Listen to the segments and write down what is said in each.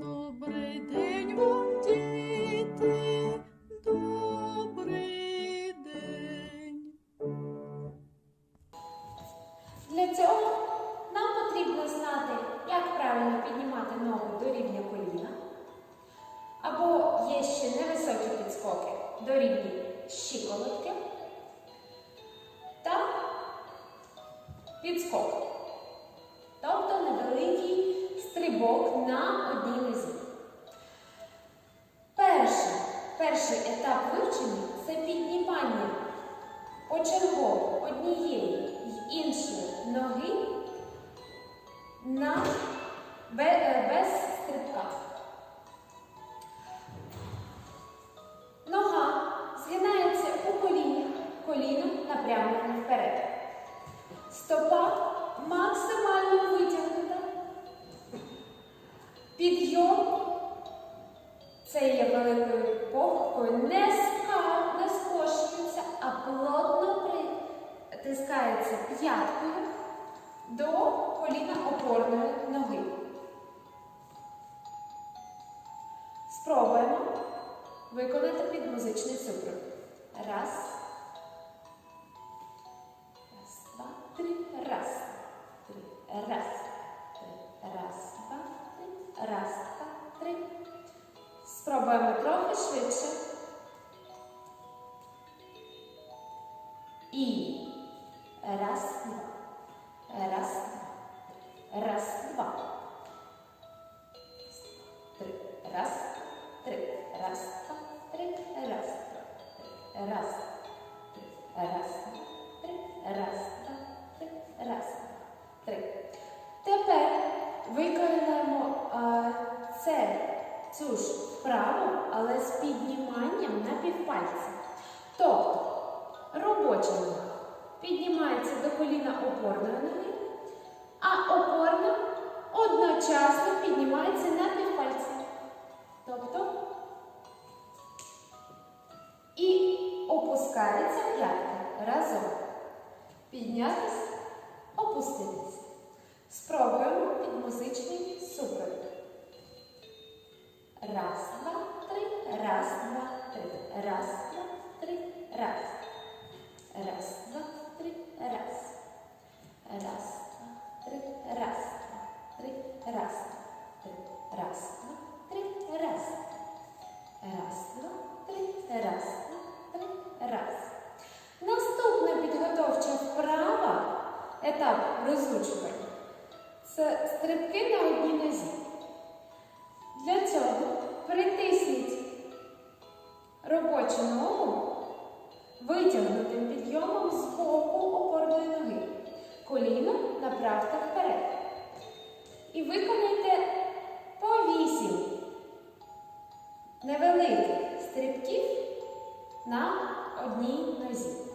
Добрий день вам, діти, добрий день. Для цього нам потрібно знати, як правильно піднімати ногу до рівня коліна. Або є ще невисокі підскоки до рівня щиколотки та підскок. Тобто невеликий стрибок на одній нозі. Перший, перший етап вивчення це піднімання почергово однієї й іншої ноги на, похибкою, не, не скошується, а плотно притискається п'яткою до коліна опорної ноги. Спробуємо виконати під музичний супровід. Раз, раз, два. Раз, два. Раз, два. Три. Раз, три. Раз, два, три. Раз, два, три. Раз, три. Раз, два, три. Раз, два, три. Раз, два, три. Тепер виконаємо а, це, цю ж вправу, але з підніманням на півпальця. Тобто робоча нога піднімається до коліна опорної ноги, а опорна одночасно піднімається на півпальця. Тобто і опускається п'ятка разом. Піднятися, опуститися. Спробуємо під музичний супровід. Етап розучування, це стрибки на одній нозі. Для цього притисніть робочу ногу витягнутим підйомом з боку опорної ноги. Коліно направте вперед. І виконайте по вісім невеликих стрибків на одній нозі.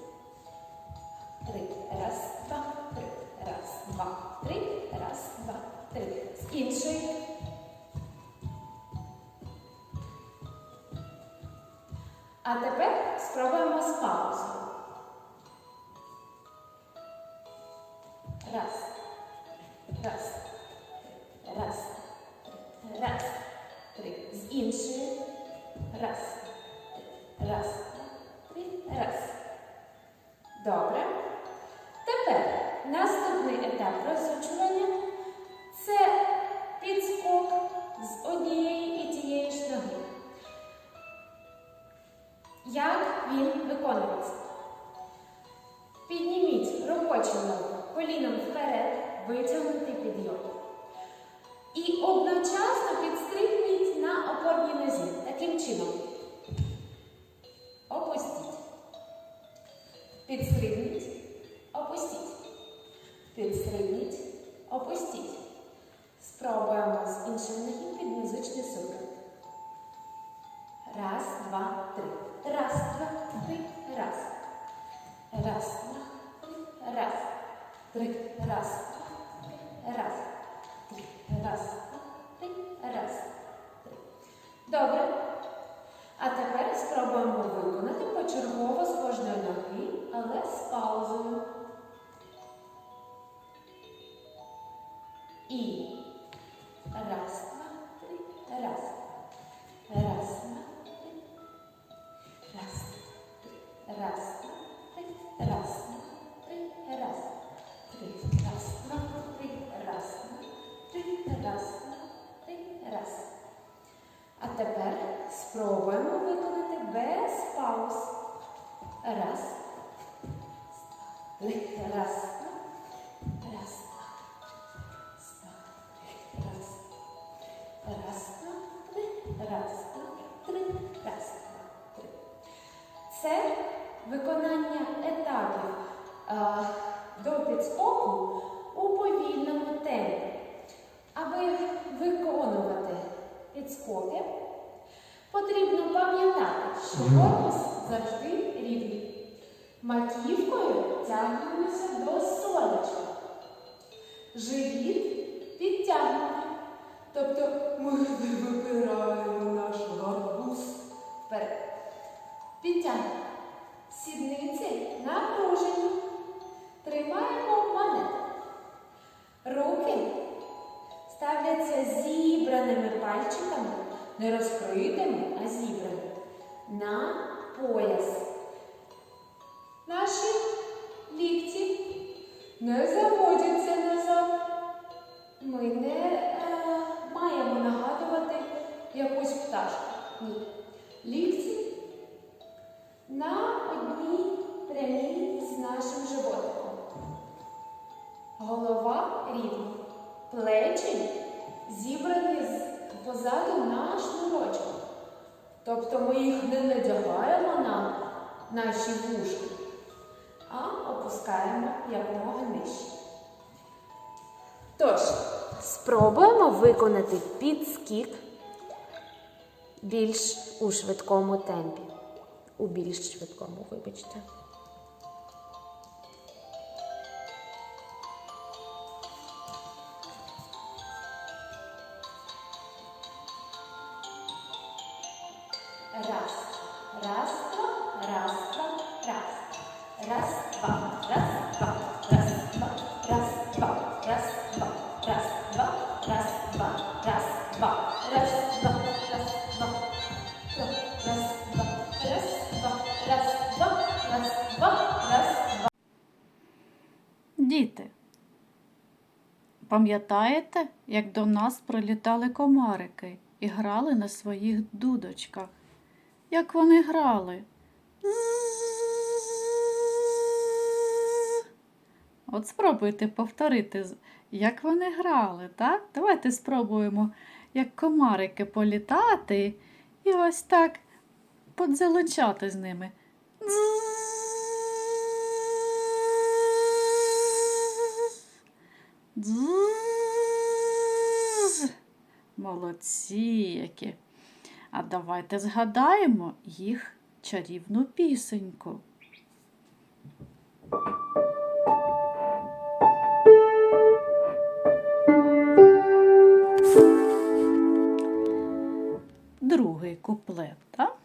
Раз. Три. З іншої. Раз. Раз. Три. Раз. Добре. Тепер наступний етап розучування це підскок з однієї і тієї ж ноги. Як він виконується? Підніміть робочу ногу коліном вперед, витягнутий підйом. І одночасно підстрибніть на опорній нозі. Таким чином. Опустіть. Підстрибніть. Опустіть. Підстрибніть. Опустіть. Спробуємо з іншої ноги під музичний супровід. Раз, два, три. Раз, завжди рівний. Маківкою тягнемося до сонечка. Живіт підтягнутий. Тобто ми випираємо наш гарбуз вперед. Підтягнемо. Сідниці напружені. Тримаємо монет. Руки ставляться зібраними пальчиками, не розкритими, а зібраними, на пояс. Наші лікті не заводяться назад. Ми не е, маємо нагадувати якусь пташку. Ні. Лікті на одній прямій з нашим животиком. Голова рівна. Плечі зібрані позаду на шнурочок. Тобто ми їх не надягаємо на наші вушки, а опускаємо якомога нижче. Тож, спробуємо виконати підскік більш у швидкому темпі. У більш швидкому, вибачте. Пам'ятаєте, як до нас прилітали комарики і грали на своїх дудочках? Як вони грали? От спробуйте повторити, як вони грали, так? Давайте спробуємо, як комарики політати і ось так подзеленчати з ними. Дзз. Молодці які. А давайте згадаємо їх чарівну пісеньку. Другий куплет, так?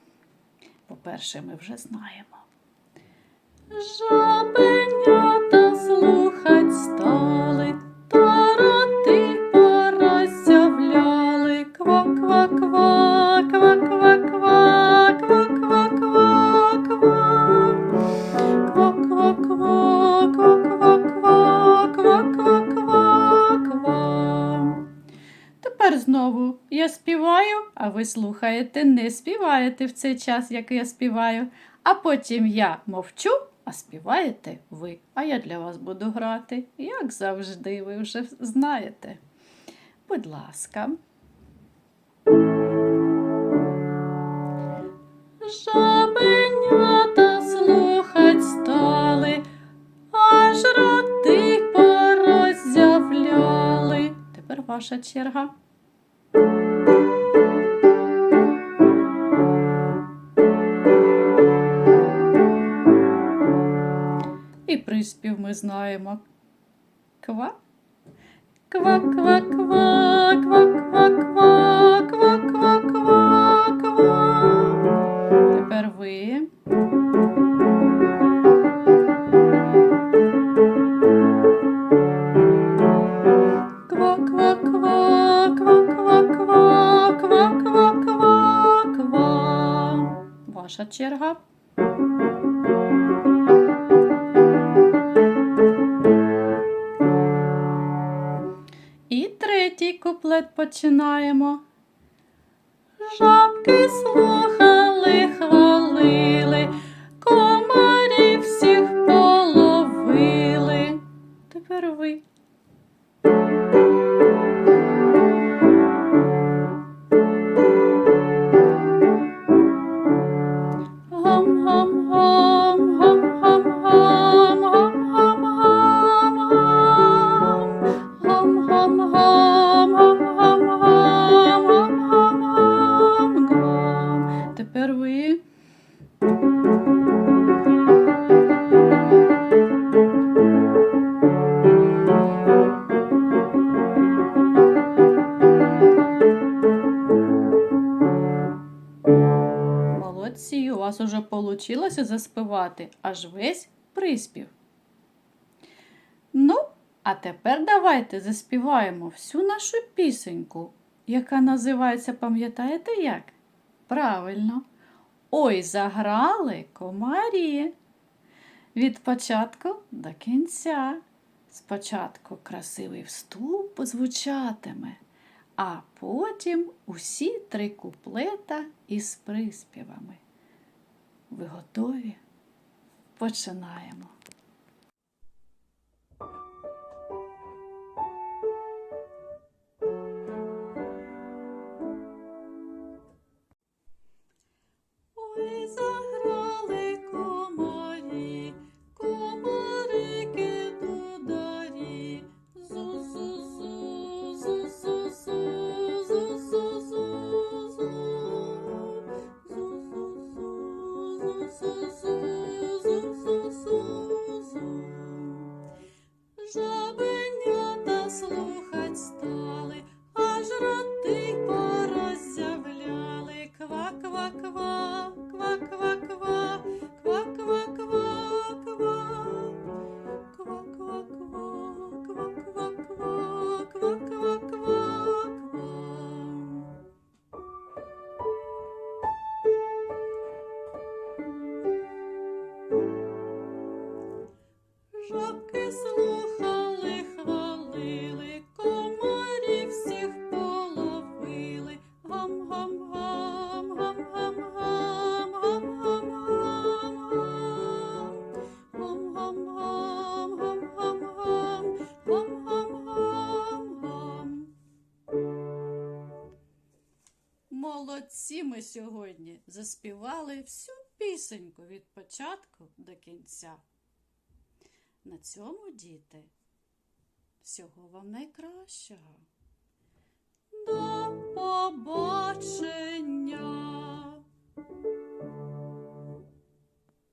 По-перше, ми вже знаємо. Жабенята пороззявляли. Ква-ква-ква, ква-ква-ква, ква-ква-ква-ква. Ква-ква-ква, ква-ква-ква, ква-ква-ква-ква. Тепер знову я співаю, а ви слухаєте, не співаєте в цей час, як я співаю. А потім я мовчу, а співаєте ви. А я для вас буду грати, як завжди, ви вже знаєте. Будь ласка. Жабенята слухать стали, аж роти пороззявляли. Тепер ваша черга. І приспів ми знаємо. Ква. Ква, ква, ква, ква, ква, ква, ква, ква, ква, ква. Ваша черга. І третій куплет починаємо. Жабки хвалили, комарів всіх половили. Тепер ви. Вас заспівати аж весь приспів. Ну, а тепер давайте заспіваємо всю нашу пісеньку, яка називається, пам'ятаєте як? Правильно. Ой, заграли комарі. Від початку до кінця. Спочатку красивий вступ звучатиме, а потім усі три куплета із приспівами. Ви готові? Починаємо. Всі ми сьогодні заспівали всю пісеньку від початку до кінця. На цьому, діти, всього вам найкращого. До побачення!